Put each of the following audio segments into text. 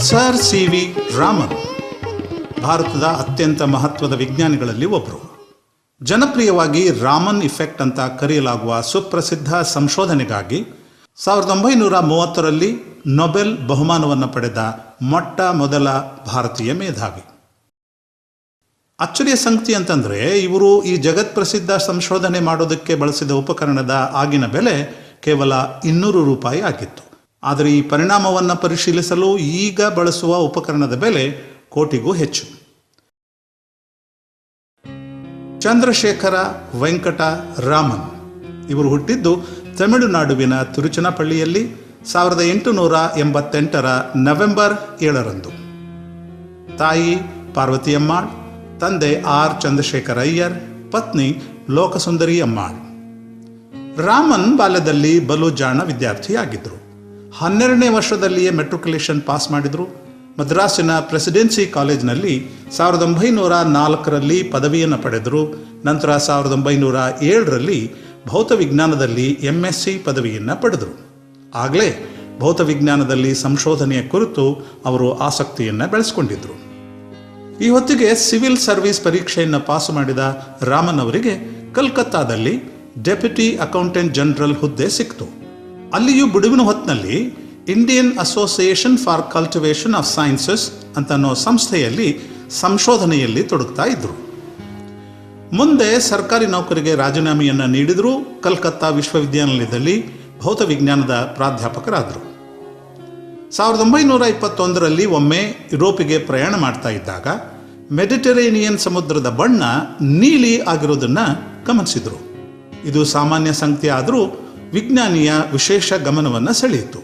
Sir C V Raman, ಭಾರತದ ಅತ್ಯಂತ ಮಹತ್ವದ ವಿಜ್ಞಾನಿಗಳಲ್ಲಿ ಒಬ್ಬರು ಜನಪ್ರಿಯವಾಗಿ ರಾಮನ್ ಇಫೆಕ್ಟ್ ಅಂತ ಕರೆಯಲಾಗುವ ಸುಪ್ರಸಿದ್ಧ ಸಂಶೋಧನೆಗಾಗಿ ಸಾವಿರದ ಒಂಬೈನೂರ ಮೂವತ್ತರಲ್ಲಿ ನೊಬೆಲ್ ಬಹುಮಾನವನ್ನು ಪಡೆದ ಮೊಟ್ಟ ಮೊದಲ ಭಾರತೀಯ ಮೇಧಾವಿ. ಅಚ್ಚರಿಯ ಸಂಗತಿ ಅಂತಂದರೆ, ಇವರು ಈ ಜಗತ್ಪ್ರಸಿದ್ಧ ಸಂಶೋಧನೆ ಮಾಡೋದಕ್ಕೆ ಬಳಸಿದ ಉಪಕರಣದ ಆಗಿನ ಬೆಲೆ ಕೇವಲ ಇನ್ನೂರು ರೂಪಾಯಿ ಆಗಿತ್ತು. ಆದರೆ ಈ ಪರಿಣಾಮವನ್ನು ಪರಿಶೀಲಿಸಲು ಈಗ ಬಳಸುವ ಉಪಕರಣದ ಬೆಲೆ ಕೋಟಿಗೂ ಹೆಚ್ಚು. ಚಂದ್ರಶೇಖರ ವೆಂಕಟ ರಾಮನ್ ಇವರು ಹುಟ್ಟಿದ್ದು ತಮಿಳುನಾಡುವಿನ ತಿರುಚನಪಳ್ಳಿಯಲ್ಲಿ ಸಾವಿರದ ಎಂಟುನೂರ ಎಂಬತ್ತೆಂಟರ ನವೆಂಬರ್ ಏಳರಂದು. ತಾಯಿ ಪಾರ್ವತಿಯಮ್ಮಾಳ್, ತಂದೆ ಆರ್ ಚಂದ್ರಶೇಖರ ಅಯ್ಯರ್, ಪತ್ನಿ ಲೋಕಸುಂದರಿ ಅಮ್ಮಾಳ್. ರಾಮನ್ ಬಾಲ್ಯದಲ್ಲಿ ಬಲು ಜಾಣ ವಿದ್ಯಾರ್ಥಿಯಾಗಿದ್ದರು ಹನ್ನೆರಡನೇ ವರ್ಷದಲ್ಲಿಯೇ ಮೆಟ್ರಿಕ್ಯುಲೇಷನ್ ಪಾಸ್ ಮಾಡಿದರು. ಮದ್ರಾಸಿನ ಪ್ರೆಸಿಡೆನ್ಸಿ ಕಾಲೇಜಿನಲ್ಲಿ ಸಾವಿರದ ಒಂಬೈನೂರ ನಾಲ್ಕರಲ್ಲಿ ಪದವಿಯನ್ನು ಪಡೆದರು. ನಂತರ ಸಾವಿರದ ಒಂಬೈನೂರ ಏಳರಲ್ಲಿ ಭೌತ ವಿಜ್ಞಾನದಲ್ಲಿ ಎಂ ಎಸ್ ಸಿ ಪದವಿಯನ್ನು ಪಡೆದರು. ಆಗಲೇ ಭೌತವಿಜ್ಞಾನದಲ್ಲಿ ಸಂಶೋಧನೆಯ ಕುರಿತು ಅವರು ಆಸಕ್ತಿಯನ್ನು ಬೆಳೆಸ್ಕೊಂಡಿದ್ದರು ಈ ಹೊತ್ತಿಗೆ ಸಿವಿಲ್ ಸರ್ವಿಸ್ ಪರೀಕ್ಷೆಯನ್ನು ಪಾಸು ಮಾಡಿದ ರಾಮನ್ ಅವರಿಗೆ ಕಲ್ಕತ್ತಾದಲ್ಲಿ ಡೆಪ್ಯುಟಿ ಅಕೌಂಟೆಂಟ್ ಜನರಲ್ ಹುದ್ದೆ ಸಿಕ್ತು. ಅಲ್ಲಿಯೂ ಬಿಡುವಿನ ಹೊತ್ತಿನಲ್ಲಿ Indian Association for Cultivation of Sciences ಅಂತ ಸಂಸ್ಥೆಯಲ್ಲಿ ಸಂಶೋಧನೆಯಲ್ಲಿ ತೊಡಗ್ತಾ ಇದ್ದರು ಮುಂದೆ ಸರ್ಕಾರಿ ನೌಕರಿಗೆ ರಾಜೀನಾಮೆಯನ್ನು ನೀಡಿದರೂ ಕಲ್ಕತ್ತಾ ವಿಶ್ವವಿದ್ಯಾನಿಲಯದಲ್ಲಿ ಭೌತ ವಿಜ್ಞಾನದ ಪ್ರಾಧ್ಯಾಪಕರಾದರು. ಸಾವಿರದ ಒಂಬೈನೂರ ಇಪ್ಪತ್ತೊಂದರಲ್ಲಿ ಒಮ್ಮೆ ಯುರೋಪಿಗೆ ಪ್ರಯಾಣ ಮಾಡ್ತಾ ಇದ್ದಾಗ ಮೆಡಿಟರೇನಿಯನ್ ಸಮುದ್ರದ ಬಣ್ಣ ನೀಲಿ ಆಗಿರೋದನ್ನು ಗಮನಿಸಿದರು. ಇದು ಸಾಮಾನ್ಯ ಸಂಗತಿ ಆದರೂ ವಿಜ್ಞಾನಿಯ ವಿಶೇಷ ಗಮನವನ್ನು ಸೆಳೆಯಿತು.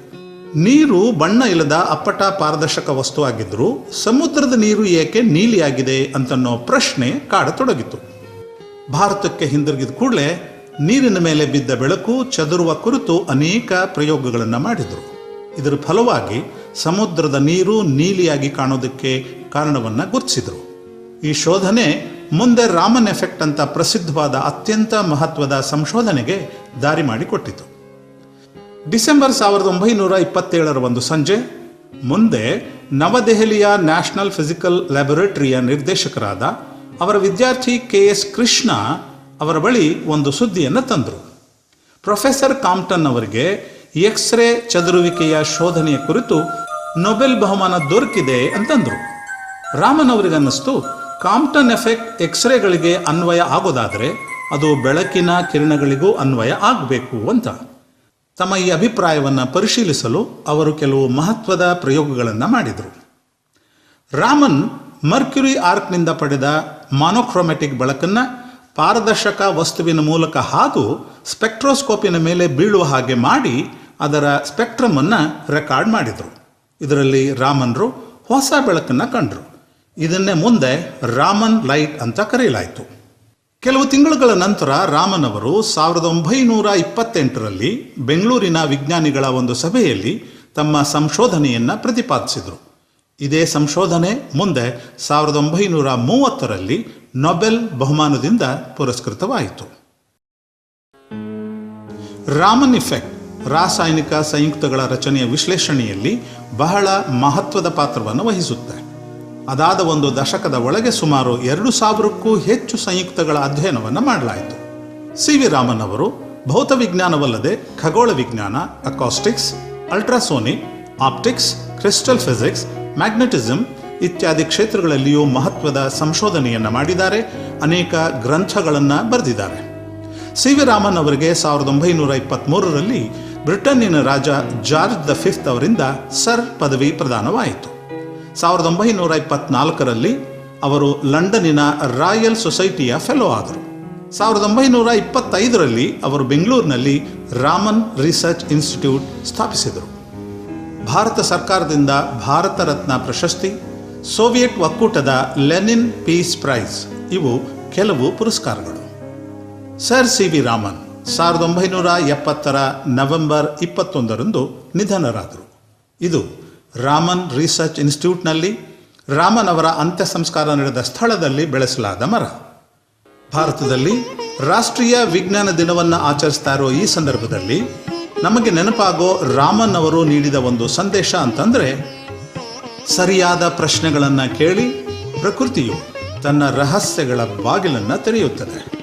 ನೀರು ಬಣ್ಣ ಇಲ್ಲದ ಅಪ್ಪಟ ಪಾರದರ್ಶಕ ವಸ್ತು ಆಗಿದ್ದರೂ ಸಮುದ್ರದ ನೀರು ಏಕೆ ನೀಲಿಯಾಗಿದೆ ಅಂತನ್ನೋ ಪ್ರಶ್ನೆ ಕಾಡತೊಡಗಿತು. ಭಾರತಕ್ಕೆ ಹಿಂದಿರುಗಿದ ಕೂಡಲೇ ನೀರಿನ ಮೇಲೆ ಬಿದ್ದ ಬೆಳಕು ಚದುರುವ ಕುರಿತು ಅನೇಕ ಪ್ರಯೋಗಗಳನ್ನು ಮಾಡಿದರು. ಇದರ ಫಲವಾಗಿ ಸಮುದ್ರದ ನೀರು ನೀಲಿಯಾಗಿ ಕಾಣೋದಕ್ಕೆ ಕಾರಣವನ್ನು ಗುರುತಿಸಿದರು. ಈ ಶೋಧನೆ ಮುಂದೆ ರಾಮನ್ ಎಫೆಕ್ಟ್ ಅಂತ ಪ್ರಸಿದ್ಧವಾದ ಅತ್ಯಂತ ಮಹತ್ವದ ಸಂಶೋಧನೆಗೆ ದಾರಿ ಮಾಡಿಕೊಟ್ಟಿತು. ಡಿಸೆಂಬರ್ ಸಾವಿರದ ಒಂಬೈನೂರ ಇಪ್ಪತ್ತೇಳರ ಒಂದು ಸಂಜೆ ಮುಂದೆ ನವದೆಹಲಿಯ ನ್ಯಾಷನಲ್ ಫಿಸಿಕಲ್ ಲ್ಯಾಬೊರೇಟರಿಯ ನಿರ್ದೇಶಕರಾದ ಅವರ ವಿದ್ಯಾರ್ಥಿ ಕೆ ಎಸ್ ಕೃಷ್ಣ ಅವರ ಬಳಿ ಒಂದು ಸುದ್ದಿಯನ್ನು ತಂದರು. ಪ್ರೊಫೆಸರ್ ಕಾಮ್ಟನ್ ಅವರಿಗೆ ಎಕ್ಸ್ರೇ ಚದುರುವಿಕೆಯ ಶೋಧನೆಯ ಕುರಿತು ನೊಬೆಲ್ ಬಹುಮಾನ ದೊರಕಿದೆ ಅಂತಂದರು. ರಾಮನ್ ಅವರಿಗೆ ಅನ್ನಿಸ್ತು, ಕಾಂಪ್ಟನ್ ಎಫೆಕ್ಟ್ ಎಕ್ಸ್ರೇಗಳಿಗೆ ಅನ್ವಯ ಆಗೋದಾದರೆ ಅದು ಬೆಳಕಿನ ಕಿರಣಗಳಿಗೂ ಅನ್ವಯ ಆಗಬೇಕು ಅಂತ. ತಮ್ಮ ಈ ಅಭಿಪ್ರಾಯವನ್ನು ಪರಿಶೀಲಿಸಲು ಅವರು ಕೆಲವು ಮಹತ್ವದ ಪ್ರಯೋಗಗಳನ್ನು ಮಾಡಿದರು. ರಾಮನ್ ಮರ್ಕ್ಯುರಿ ಆರ್ಕ್ನಿಂದ ಪಡೆದ ಮಾನೋಕ್ರೋಮೆಟಿಕ್ ಬೆಳಕನ್ನು ಪಾರದರ್ಶಕ ವಸ್ತುವಿನ ಮೂಲಕ ಹಾದು ಸ್ಪೆಕ್ಟ್ರೋಸ್ಕೋಪಿನ ಮೇಲೆ ಬೀಳುವ ಹಾಗೆ ಮಾಡಿ ಅದರ ಸ್ಪೆಕ್ಟ್ರಮನ್ನು ರೆಕಾರ್ಡ್ ಮಾಡಿದರು. ಇದರಲ್ಲಿ ರಾಮನ್ರು ಹೊಸ ಬೆಳಕನ್ನು ಕಂಡರು. ಇದನ್ನೇ ಮುಂದೆ ರಾಮನ್ ಲೈಟ್ ಅಂತ ಕರೆಯಲಾಯಿತು. ಕೆಲವು ತಿಂಗಳುಗಳ ನಂತರ ರಾಮನ್ ಅವರು ಸಾವಿರದ ಒಂಬೈನೂರ ಇಪ್ಪತ್ತೆಂಟರಲ್ಲಿ ಬೆಂಗಳೂರಿನ ವಿಜ್ಞಾನಿಗಳ ಒಂದು ಸಭೆಯಲ್ಲಿ ತಮ್ಮ ಸಂಶೋಧನೆಯನ್ನು ಪ್ರತಿಪಾದಿಸಿದರು. ಇದೇ ಸಂಶೋಧನೆ ಮುಂದೆ ಸಾವಿರದ ಒಂಬೈನೂರ ಮೂವತ್ತರಲ್ಲಿ ನೊಬೆಲ್ ಬಹುಮಾನದಿಂದ ಪುರಸ್ಕೃತವಾಯಿತು. ರಾಮನ್ ಇಫೆಕ್ಟ್, ರಾಸಾಯನಿಕ ಸಂಯುಕ್ತಗಳ ರಚನೆಯ ವಿಶ್ಲೇಷಣೆಯಲ್ಲಿ ಬಹಳ ಮಹತ್ವದ ಪಾತ್ರವನ್ನು ವಹಿಸುತ್ತೆ. ಅದಾದ ಒಂದು ದಶಕದ ಒಳಗೆ ಸುಮಾರು ಎರಡು ಸಾವಿರಕ್ಕೂ ಹೆಚ್ಚು ಸಂಯುಕ್ತಗಳ ಅಧ್ಯಯನವನ್ನು ಮಾಡಲಾಯಿತು. ಸಿ ವಿ ರಾಮನ್ ಅವರು ಭೌತ ವಿಜ್ಞಾನವಲ್ಲದೆ ಖಗೋಳ ವಿಜ್ಞಾನ, acoustics, ultrasonic, optics, crystal physics magnetism ಇತ್ಯಾದಿ ಕ್ಷೇತ್ರಗಳಲ್ಲಿಯೂ ಮಹತ್ವದ ಸಂಶೋಧನೆಯನ್ನು ಮಾಡಿದ್ದಾರೆ, ಅನೇಕ ಗ್ರಂಥಗಳನ್ನು ಬರೆದಿದ್ದಾರೆ. ಸಿ ವಿ ರಾಮನ್ ಅವರಿಗೆ ಸಾವಿರದ ಒಂಬೈನೂರ ಇಪ್ಪತ್ತ್ಮೂರರಲ್ಲಿ ಬ್ರಿಟನ್ನಿನ ರಾಜ ಜಾರ್ಜ್ ದ ಫಿಫ್ತ್ ಅವರಿಂದ ಸರ್ ಪದವಿ ಪ್ರದಾನವಾಯಿತು. ಸಾವಿರದ ಒಂಬೈನೂರ ಇಪ್ಪತ್ನಾಲ್ಕರಲ್ಲಿ ಅವರು ಲಂಡನ್ನಿನ ರಾಯಲ್ ಸೊಸೈಟಿಯ ಫೆಲೋ ಆದರು. ಸಾವಿರದ ಒಂಬೈನೂರ ಇಪ್ಪತ್ತೈದರಲ್ಲಿ ಅವರು ಬೆಂಗಳೂರಿನಲ್ಲಿ ರಾಮನ್ ರಿಸರ್ಚ್ ಇನ್ಸ್ಟಿಟ್ಯೂಟ್ ಸ್ಥಾಪಿಸಿದರು. ಭಾರತ ಸರ್ಕಾರದಿಂದ ಭಾರತ ರತ್ನ ಪ್ರಶಸ್ತಿ, ಸೋವಿಯತ್ ಒಕ್ಕೂಟದ ಲೆನಿನ್ ಪೀಸ್ ಪ್ರೈಸ್, ಇವು ಕೆಲವು ಪುರಸ್ಕಾರಗಳು. ಸರ್ ಸಿ ವಿ ರಾಮನ್ ಸಾವಿರದ ಒಂಬೈನೂರ ಎಪ್ಪತ್ತರ ನವೆಂಬರ್ ಇಪ್ಪತ್ತೊಂದರಂದು ನಿಧನರಾದರು. ಇದು ರಾಮನ್ ರಿಸರ್ಚ್ ಇನ್ಸ್ಟಿಟ್ಯೂಟ್ನಲ್ಲಿ ಅವರ ಅಂತ್ಯ ಸಂಸ್ಕಾರ ನಡೆದ ಸ್ಥಳದಲ್ಲಿ ಬೆಳೆಸಲಾದ ಮರ. ಭಾರತದಲ್ಲಿ ರಾಷ್ಟ್ರೀಯ ವಿಜ್ಞಾನ ದಿನವನ್ನು ಆಚರಿಸ್ತಾ ಇರೋ ಈ ಸಂದರ್ಭದಲ್ಲಿ ನಮಗೆ ನೆನಪಾಗೋ ರಾಮನ್ ಅವರು ನೀಡಿದ ಒಂದು ಸಂದೇಶ ಅಂತಂದ್ರೆ, ಸರಿಯಾದ ಪ್ರಶ್ನೆಗಳನ್ನು ಕೇಳಿ ಪ್ರಕೃತಿಯು ತನ್ನ ರಹಸ್ಯಗಳ ಬಾಗಿಲನ್ನು ತೆರೆಯುತ್ತದೆ.